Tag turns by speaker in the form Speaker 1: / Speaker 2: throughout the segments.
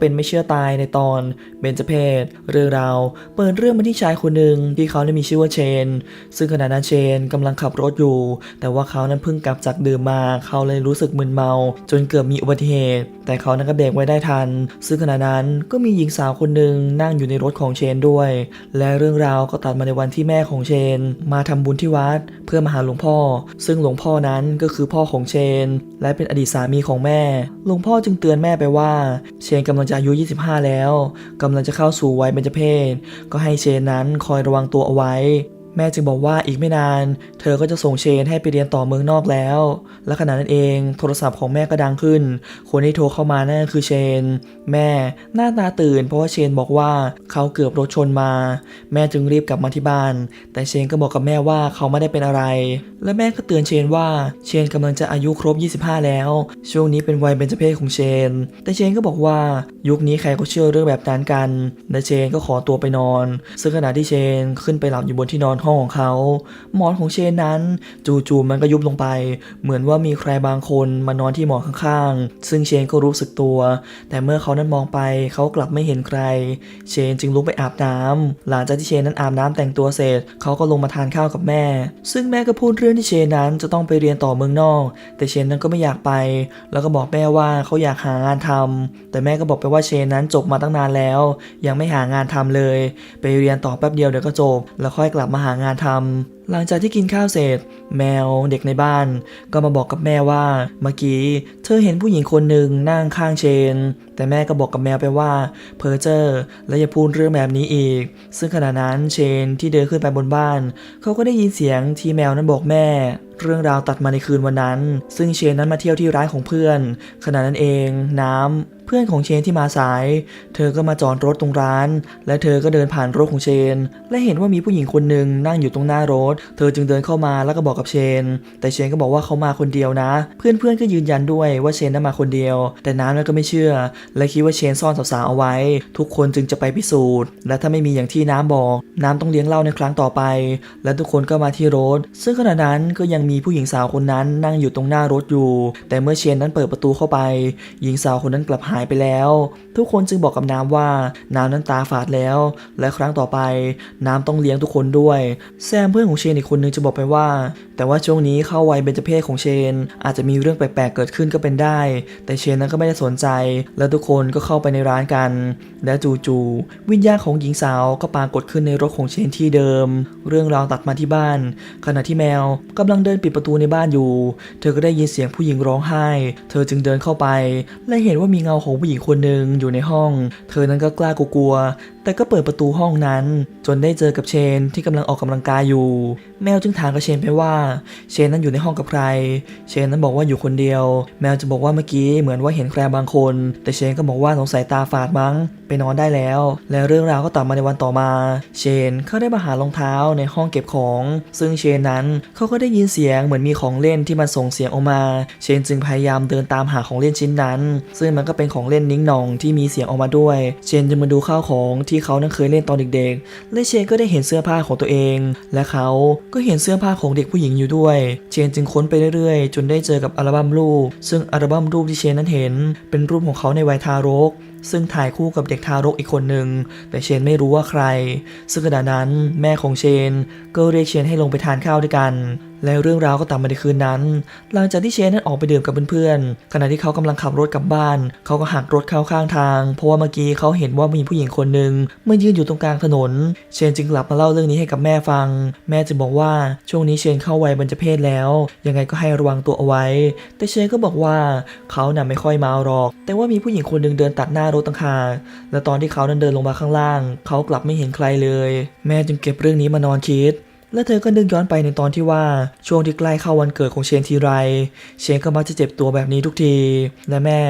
Speaker 1: เป็นไม่เชื่อตายในตอนเบญจเพศเรื่องราวเปิดเรื่องมาที่ชายคนหนึ่งที่เขาได้มีชื่อว่าเชน ซึ่งขณะนั้นเชนกำลังขับรถอยู่ แต่ว่าเขานั้นเพิ่งกลับจากดื่มมาเขาเลยรู้สึกมึนเมา จนเกือบมีอุบัติเหตุ แต่เขานั้นก็เบรกไว้ได้ทัน ซึ่งขณะนั้นก็มีหญิงสาวคนหนึ่งนั่งอยู่ในรถของเชนด้วย และเรื่องราวก็ตัดมาในวันที่แม่ของเชน มาทำบุญที่วัดเพื่อมาหาหลวงพ่อ ซึ่งหลวงพ่อนั้นก็คือพ่อของเชน และเป็นอดีตสามีของแม่หลวงพ่อจึงเตือนแม่ไปว่า เชนกำลังจะอายุ 25 แล้วกำลังจะเข้าสู่วัยเบญจเพศก็ให้เชนนั้นคอยระวังตัวเอาไว้ แม่จึงบอกว่าอีกไม่นาน เธอก็จะส่งเชนให้ไปเรียนต่อเมืองนอกแล้ว และขณะนั้นเองโทรศัพท์ของแม่ก็ดังขึ้น คนที่โทรเข้ามานั่นคือเชน แม่หน้าตาตื่น เพราะว่าเชนบอกว่าเขาเกือบรถชนมา แม่จึงรีบกลับมาที่บ้าน แต่เชนก็บอกกับแม่ว่าเขาไม่ได้เป็นอะไร และแม่ก็เตือนเชนว่าเชนกำลังจะอายุครบ 25 แล้ว ช่วงนี้เป็นวัยเบญจเพศของเชน แต่เชนก็บอกว่ายุคนี้ใครก็เชื่อเรื่องแบบนั้นกันและเชนก็ขอตัวไปนอน ซึ่งขณะที่เชนขึ้นไปหลับอยู่บนที่นอนห้องของเขา หมอนของเชนนั้น จู่ๆมันก็ยุบลงไป เหมือนว่ามีใครบางคนมานอนที่หมอนข้างๆ ซึ่งเชนก็รู้สึกตัว แต่เมื่อเขานั้นมองไปเขากลับไม่เห็นใคร เชนจึงลุกไปอาบน้ำหลังจากที่เชนนั้นอาบน้ำแต่งตัวเสร็จ เขาก็ลงมาทานข้าวกับแม่ ซึ่งแม่ก็พูดเรื่องที่เชนนั้นจะต้องไปเรียนต่อเมืองนอก แต่เชนนั้นก็ไม่อยากไป แล้วก็บอกแม่ว่าเขาอยากหางานทำแต่แม่ก็บอกไปว่าเชนนั้นจบมาตั้งนานแล้ว ยังไม่หางานทำเลย ไปเรียนต่อแป๊บเดียวเดี๋ยวก็จบ แล้วค่อยกลับมาหางานทำหลังจากที่กินข้าวเสร็จ แมวเด็กในบ้าน ก็มาบอกกับแม่ว่าเมื่อกี้เธอเห็นผู้หญิงคนหนึ่งนั่งข้างเชน แต่แม่ก็บอกกับแมวไปว่าเพอเจอร์และอย่าพูดเรื่องแบบนี้อีก ซึ่งขณะนั้นเชนที่เดินขึ้นไปบนบ้าน เขาก็ได้ยินเสียงที่แมวนั้นบอกแม่เรื่องราวตัดมาในคืนวันนั้น ซึ่งเชนนั้นมาเที่ยวที่ร้านของเพื่อน ขณะนั้นเอง น้ำ เพื่อนของเชนที่มาสาย เธอก็มาจอดรถตรงร้าน และเธอก็เดินผ่านรถของเชน และเห็นว่ามีผู้หญิงคนหนึ่งนั่งอยู่ตรงหน้ารถ เธอจึงเดินเข้ามาแล้วก็บอกกับเชน แต่เชนก็บอกว่าเขามาคนเดียวนะ เพื่อนๆก็ยืนยันด้วยว่าเชนนั้นมาคนเดียว แต่น้ำนั้นก็ไม่เชื่อ และคิดว่าเชนซ่อนสาวๆเอาไว้ ทุกคนจึงจะไปพิสูจน์ และถ้าไม่มีอย่างที่น้ำบอก น้ำต้องเลี้ยงเหล้าในครั้งต่อไป และทุกคนก็มาที่รถ ซึ่งขณะนั้นก็ยังมีผู้หญิงสาวคนนั้นนั่งอยู่ตรงหน้ารถอยู่ แต่เมื่อเชนนั้นเปิดประตูเข้าไป หญิงสาวคนนั้นกลับหายไปแล้ว ทุกคนจึงบอกกับน้ำว่าน้ำนั้นตาฝาดแล้ว และครั้งต่อไป น้ำต้องเลี้ยงทุกคนด้วย แซมเพื่อนของเชนอีกคนนึงจะบอกไปว่า แต่ว่าช่วงนี้เข้าวัยเบญจเพศของเชน อาจจะมีเรื่องแปลกๆเกิดขึ้นก็เป็นได้ แต่เชนนั้นก็ไม่ได้สนใจ และทุกคนก็เข้าไปในร้านกัน และจู่ๆวิญญาณของหญิงสาวก็ปรากฏขึ้นในรถของเชนที่เดิม เรื่องราวตัดมาที่บ้าน ขณะที่แมวกำลังเดินปิดประตูในบ้านอยู่ เธอก็ได้ยินเสียงผู้หญิงร้องไห้ เธอจึงเดินเข้าไป และเห็นว่ามีเงาของผู้หญิงคนหนึ่งอยู่ในห้อง เธอนั้นก็กล้ากลัว แต่ก็เปิดประตูห้องนั้น จนได้เจอกับเชนที่กำลังออกกำลังกายอยู่ แมวจึงถามกับเชนไปว่า เชนนั้นอยู่ในห้องกับใคร เชนนั้นบอกว่าอยู่คนเดียว แมวจะบอกว่าเมื่อกี้เหมือนว่าเห็นใครบางคน แต่เชนก็บอกว่าสงสัยตาฝาดมั้ง ไปนอนได้แล้ว และเรื่องราวก็ตัดมาในวันต่อมา เชนเขาได้มาหารองเท้าในห้องเก็บของ ซึ่งเชนนั้นเขาก็ได้ยินเสียงเหมือนมีของเล่นที่มันส่งเสียงออกมา เชนจึงพยายามเดินตามหาของเล่นชิ้นนั้น ซึ่งมันก็เป็นของเล่นนิ้งนองที่มีเสียงออกมาด้วย เชนจึงมาดูข้าวของที่เขานั้นเคยเล่นตอนเด็กๆ และเชนก็ได้เห็นเสื้อผ้าของตัวเอง และเขาก็เห็นเสื้อผ้าของเด็กผู้หญิงอยู่ด้วย เชนจึงค้นไปเรื่อยๆ จนได้เจอกับอัลบั้มรูป ซึ่งอัลบั้มรูปที่เชนนั้นเห็น เป็นรูปของเขาในวัยทารก ซึ่งถ่ายคู่กับเด็กทารกอีกคนหนึ่ง แต่เชนไม่รู้ว่าใคร ซึ่งขณะนั้นแม่ของเชนก็เรียกเชนให้ลงไปทานข้าวด้วยกัน แล้วเรื่องราวก็ตามมาในคืนนั้น หลังจากที่เชนนั้นออกไปดื่มกับเพื่อนๆ ขณะที่เขากำลังขับรถกลับบ้าน เขาก็หักรถเข้าข้างทาง เพราะว่าเมื่อกี้เขาเห็นว่ามีผู้หญิงคนหนึ่งมายืนอยู่ตรงกลางถนน เชนจึงกลับมาเล่าเรื่องนี้ให้กับแม่ฟัง แม่จึงบอกว่าช่วงนี้เชนเข้าวัยบรรจเพศแล้ว ยังไงก็ให้ระวังตัวเอาไว้ แต่เชนก็บอกว่าเขาน่ะไม่ค่อยเมาหรอก แต่ว่ามีผู้หญิงคนหนึ่งเดินตัดหน้ารถต่างหากและตอนที่เขานั้นเดินลงมาข้างล่าง เขากลับไม่เห็นใครเลย แม่จึงเก็บเรื่องนี้มานอนคิด และเธอก็นึกย้อนไปในตอนที่ว่าช่วงที่ใกล้เข้าวันเกิดของเชนทีไร เชนก็มักจะเจ็บตัวแบบนี้ทุกที และแม่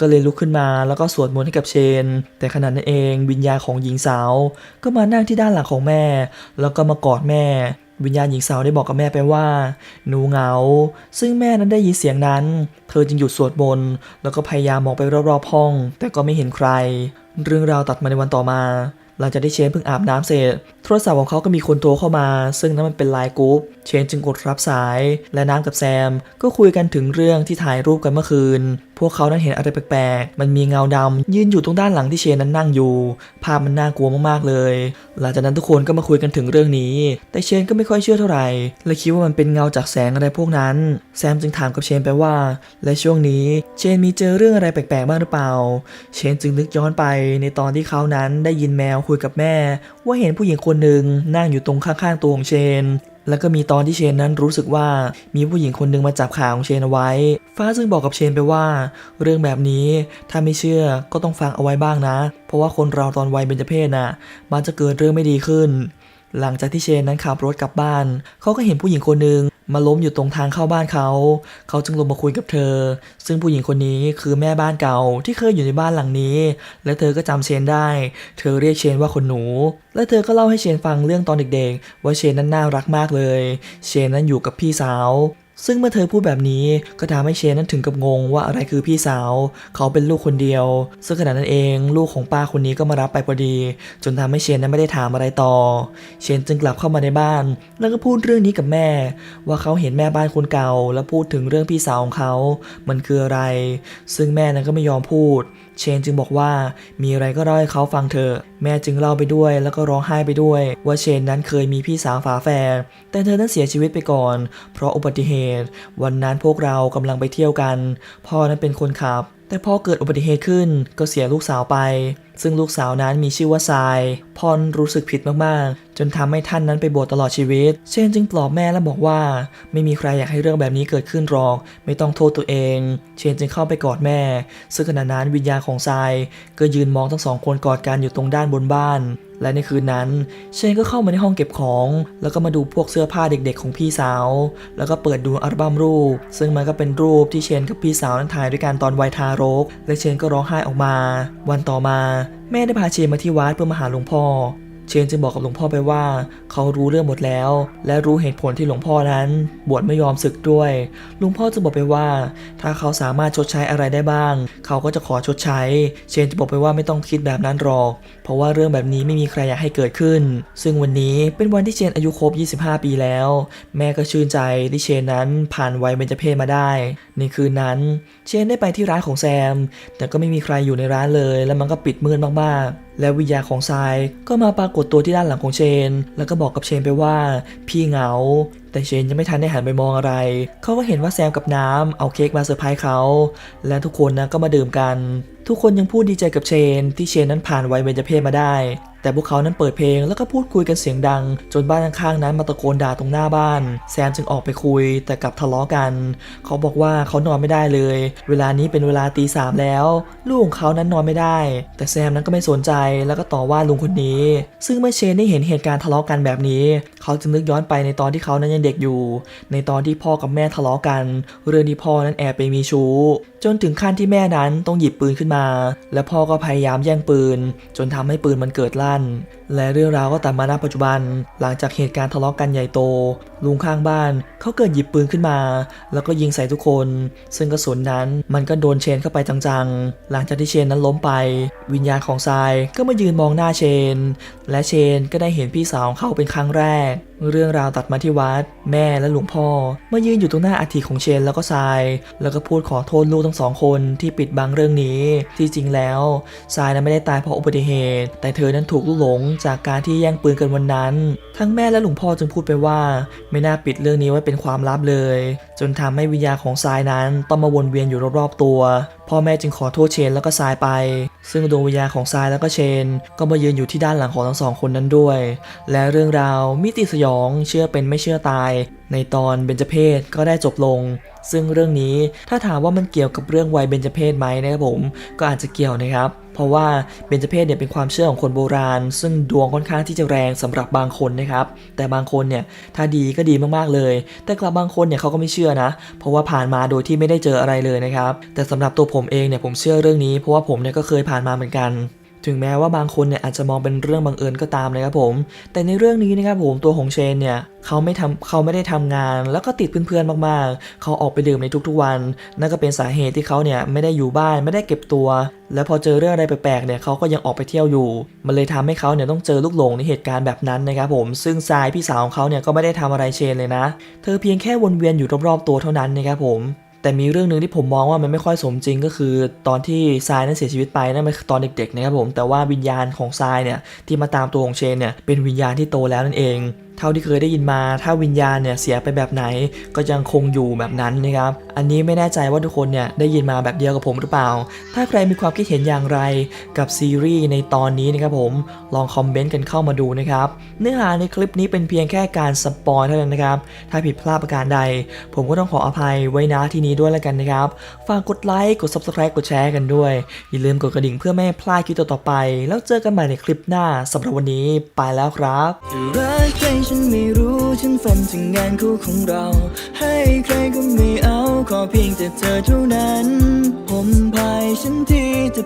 Speaker 1: ก็เลยลุกขึ้นมาแล้วก็สวดมนต์ให้กับเชน แต่ขณะนั้นเองวิญญาณของหญิงสาว ก็มานั่งที่ด้านหลังของแม่ แล้วก็มากอดแม่ วิญญาณหญิงสาวได้บอกกับแม่ไปว่า หนูเหงา ซึ่งแม่นั้นได้ยินเสียงนั้น เธอจึงหยุดสวดมนต์แล้วก็พยายามมองไปรอบๆห้อง แต่ก็ไม่เห็นใคร เรื่องราวตัดมาในวันต่อมา หลังจากที่เชนเพิ่งอาบน้ำเสร็จ โทรศัพท์ของเขาก็มีคนโทรเข้ามา ซึ่งนั้นมันเป็นไลน์กรุ๊ป เชนจึงกดรับสาย และน้ำกับแซม ก็คุยกันถึงเรื่องที่ถ่ายรูปกันเมื่อคืนพวกเขานั้นเห็นอะไรแปลกๆ มันมีเงาดำยืนอยู่ตรงด้านหลังที่เชนนั้นนั่งอยู่ ภาพมันน่ากลัวมากๆเลย หลังจากนั้นทุกคนก็มาคุยกันถึงเรื่องนี้ แต่เชนก็ไม่ค่อยเชื่อเท่าไหร่และคิดว่ามันเป็นเงาจากแสงอะไรพวกนั้น แซมจึงถามกับเชนไปว่า และช่วงนี้เชนมีเจอเรื่องอะไรแปลกๆบ้างหรือเปล่า เชนจึงนึกย้อนไปในตอนที่เขานั้นได้ยินแมวคุยกับแม่ ว่าเห็นผู้หญิงคนหนึ่งนั่งอยู่ตรงข้างๆตัวของเชน แล้วก็มีตอนที่เชนนั้นรู้สึกว่ามีผู้หญิงคนหนึ่งมาจับขาของเชนเอาไว้ ฟ้าซึ่งบอกกับเชนไปว่า เรื่องแบบนี้ถ้าไม่เชื่อก็ต้องฟังเอาไว้บ้างนะ เพราะว่าคนเราตอนวัยเบญจเพศน่ะมันจะเกิดเรื่องไม่ดีขึ้น หลังจากที่เชนนั้นขับรถกลับบ้าน เขาก็เห็นผู้หญิงคนหนึ่ง มาล้มอยู่ตรงทางเข้าบ้านเขา เขาจึงลงมาคุยกับเธอ ซึ่งผู้หญิงคนนี้คือแม่บ้านเก่าที่เคยอยู่ในบ้านหลังนี้ และเธอก็จำเชนได้ เธอเรียกเชนว่าคนหนู และเธอก็เล่าให้เชนฟังเรื่องตอนเด็กๆ ว่าเชนนั้นน่ารักมากเลย เชนนั้นอยู่กับพี่สาว ซึ่งเมื่อเธอพูดแบบนี้ก็ทำให้เชนนั้นถึงกับงงว่าอะไรคือพี่สาว เขาเป็นลูกคนเดียว ซึ่งขณะนั้นเองลูกของป้าคนนี้ก็มารับไปพอดี จนทำให้เชนนั้นไม่ได้ถามอะไรต่อ เชนจึงกลับเข้ามาในบ้าน แล้วก็พูดเรื่องนี้กับแม่ ว่าเขาเห็นแม่บ้านคนเก่า แล้วพูดถึงเรื่องพี่สาวของเขา มันคืออะไร ซึ่งแม่นั้นก็ไม่ยอมพูดเชนจึงบอกว่ามีอะไรก็เล่าให้เขาฟังเถอะแม่จึงเล่าไปด้วยแล้วก็ร้องไห้ไปด้วย ว่าเชนนั้นเคยมีพี่สาวฝาแฝดแต่เธอนั้นเสียชีวิตไปก่อน เพราะอุบัติเหตุ วันนั้นพวกเรากำลังไปเที่ยวกัน พ่อนั้นเป็นคนขับ แต่พอเกิดอุบัติเหตุขึ้นก็เสียลูกสาวไป ซึ่งลูกสาวนั้นมีชื่อว่าทราย พรรู้สึกผิดมากๆ จนทำให้ท่านนั้นไปบวชตลอดชีวิต เชนจึงปลอบแม่และบอกว่า ไม่มีใครอยากให้เรื่องแบบนี้เกิดขึ้นหรอก ไม่ต้องโทษตัวเอง เชนจึงเข้าไปกอดแม่ ซึ่งขณะนั้นวิญญาณของทรายก็ยืนมองทั้งสองคนกอดกันอยู่ตรงด้านบนบ้านและในคืนนั้น เชนก็เข้ามาในห้องเก็บของ แล้วก็มาดูพวกเสื้อผ้าเด็กๆของพี่สาว แล้วก็เปิดดูอัลบั้มรูป ซึ่งมันก็เป็นรูปที่เชนกับพี่สาวนั้นถ่ายด้วยกันตอนวัยทารก และเชนก็ร้องไห้ออกมา วันต่อมาแม่ได้พาเชนมาที่วัดเพื่อมาหาหลวงพ่อ เชนจึงบอกกับหลวงพ่อไปว่า เขารู้เรื่องหมดแล้ว และรู้เหตุผลที่หลวงพ่อนั้น บวชไม่ยอมศึกด้วยหลวงพ่อจึงบอกไปว่า ถ้าเขาสามารถชดใช้อะไรได้บ้าง เขาก็จะขอชดใช้ เชนจะบอกไปว่าไม่ต้องคิดแบบนั้นหรอกเพราะว่าเรื่องแบบนี้ไม่มีใครอยากให้เกิดขึ้น ซึ่งวันนี้เป็นวันที่เชนอายุครบ 25 ปีแล้ว แม่ก็ชื่นใจที่เชนนั้นผ่านวัยเบญจเพศมาได้ ในคืนนั้น เชนได้ไปที่ร้านของแซม แต่ก็ไม่มีใครอยู่ในร้านเลย และมันก็ปิดมืดมากๆและวิญญาณของทรายก็มาปรากฏตัวที่ด้านหลังของเชน แล้วก็บอกกับเชนไปว่าพี่เหงา แต่เชนยังไม่ทันได้หันไปมองอะไร เขาก็เห็นว่าแซมกับน้ำเอาเค้กมาเซอร์ไพรส์เขา และทุกคนนะก็มาดื่มกัน ทุกคนยังพูดดีใจกับเชน ที่เชนนั้นผ่านวัยเบญจเพศมาได้ แต่พวกเขานั้นเปิดเพลงแล้วก็พูดคุยกันเสียงดัง จนบ้านข้างๆนั้นมาตะโกนด่าตรงหน้าบ้าน แซมจึงออกไปคุยแต่กลับทะเลาะกัน เขาบอกว่าเขานอนไม่ได้เลย เวลานี้เป็นเวลาตีสามแล้ว ลูกของเขานั้นนอนไม่ได้ แต่แซมนั้นก็ไม่สนใจแล้วก็ต่อว่าลุงคนนี้ ซึ่งเมื่อเชนได้เห็นเหตุการณ์ทะเลาะกันแบบนี้ เขาจึงนึกย้อนไปในตอนที่เขานั้นยังเด็กอยู่ ในตอนที่พ่อกับแม่ทะเลาะกัน เรื่องที่พ่อนั้นแอบไปมีชู้ จนถึงขั้นที่แม่นั้นต้องหยิบปืนขึ้นมา และพ่อก็พยายามแย่งปืน จนทำให้ปืนมันเกิดลั่นานเและเรื่องราวก็ตัดมาณปัจจุบัน หลังจากเหตุการณ์ทะเลาะกันใหญ่โต ลุงข้างบ้านเขาเกิดหยิบปืนขึ้นมา แล้วก็ยิงใส่ทุกคน ซึ่งกระสุนนั้นมันก็โดนเชนเข้าไปจังๆ หลังจากที่เชนนั้นล้มไป วิญญาณของทรายก็มายืนมองหน้าเชน และเชนก็ได้เห็นพี่สาวของเขาเป็นครั้งแรก เรื่องราวตัดมาที่วัด แม่และหลวงพ่อมายืนอยู่ตรงหน้าอัฐิของเชนแล้วก็ทราย แล้วก็พูดขอโทษลูกทั้งสองคนที่ปิดบังเรื่องนี้ ที่จริงแล้วทรายนั้นไม่ได้ตายเพราะอุบัติเหตุ แต่เธอนั้นถูกลูกหลงจากการที่แย่งปืนกันวันนั้น ทั้งแม่และหลวงพ่อจึงพูดไปว่า ไม่น่าปิดเรื่องนี้ไว้เป็นความลับเลย จนทำให้วิญญาณของทรายนั้นต้องมาวนเวียนอยู่รอบๆตัว พ่อแม่จึงขอโทษเชนแล้วก็ทรายไป ซึ่งดวงวิญญาณของทรายแล้วก็เชน ก็มายืนอยู่ที่ด้านหลังของทั้งสองคนนั้นด้วย และเรื่องราวมิติสยองเชื่อเป็นไม่เชื่อตาย ในตอนเบญจเพศก็ได้จบลงซึ่งเรื่องนี้ถ้าถามว่ามันเกี่ยวกับเรื่องวัยเบญจเพศไหมนะครับผม ก็อาจจะเกี่ยวนะครับ เพราะว่าเบญจเพศเนี่ยเป็นความเชื่อของคนโบราณ ซึ่งดวงค่อนข้างที่จะแรงสำหรับบางคนนะครับ แต่บางคนเนี่ยถ้าดีก็ดีมากๆเลย แต่กลับบางคนเนี่ยเขาก็ไม่เชื่อนะ เพราะว่าผ่านมาโดยที่ไม่ได้เจออะไรเลยนะครับ แต่สำหรับตัวผมเองเนี่ยผมเชื่อเรื่องนี้ เพราะว่าผมเนี่ยก็เคยผ่านมาเหมือนกัน ถึงแม้ว่าบางคนเนี่ยอาจจะมองเป็นเรื่องบังเอิญก็ตามนะครับผม แต่ในเรื่องนี้นะครับผมตัวของเชนเนี่ยเขาไม่ทำเขาไม่ได้ทำงาน แล้วก็ติดเพื่อนๆมากๆ เขาออกไปดื่มในทุกๆวัน นั่นก็เป็นสาเหตุที่เขาเนี่ยไม่ได้อยู่บ้านไม่ได้เก็บตัว แล้วพอเจอเรื่องอะไรแปลกๆเนี่ยเขาก็ยังออกไปเที่ยวอยู่ มันเลยทำให้เขาเนี่ยต้องเจอลูกหลงในเหตุการณ์แบบนั้นนะครับผม ซึ่งทรายพี่สาวของเขาเนี่ยก็ไม่ได้ทำอะไรเชนเลยนะ เธอเพียงแค่วนเวียนอยู่รอบๆตัวเท่านั้นนะครับผม แต่มีเรื่องหนึ่งที่ผมมองว่ามันไม่ค่อยสมจริงก็คือ ตอนที่ทรายนั้นเสียชีวิตไปนั่นเป็นตอนเด็กๆนะครับผมแต่ว่าวิญญาณของทรายเนี่ยที่มาตามตัวของเชนเนี่ยเป็นวิญญาณที่โตแล้วนั่นเอง เท่าที่เคยได้ยินมา ถ้าวิญญาณเนี่ยเสียไปแบบไหนก็ยังคงอยู่แบบนั้นนะครับ อันนี้ไม่แน่ใจว่าทุกคนเนี่ยได้ยินมาแบบเดียวกับผมหรือเปล่า ถ้าใครมีความคิดเห็นอย่างไรกับซีรีส์ในตอนนี้นะครับผมลองคอมเมนต์กันเข้ามาดูนะครับ เนื้อหาในคลิปนี้เป็นเพียงแค่การสปอยเท่านั้นนะครับ ถ้าผิดพลาดประการใด ผมก็ต้องขออภัยไว้ณที่นี้ด้วยแล้วกันนะครับ ฝากกดไลค์กด subscribe กดแชร์กันด้วย อย่าลืมกดกระดิ่งเพื่อไม่ให้พลาดคลิปต่อๆไป แล้วเจอกันใหม่ในคลิปหน้าสำหรับวันนี้ไปแล้วครับ
Speaker 2: รักใครฉันไม่รู้ฉันฝันถึงงานคู่ของเรา ให้ใครก็ไม่เอาขอเพียงแต่เธอเท่านั้น ผมพายฉันที่จะ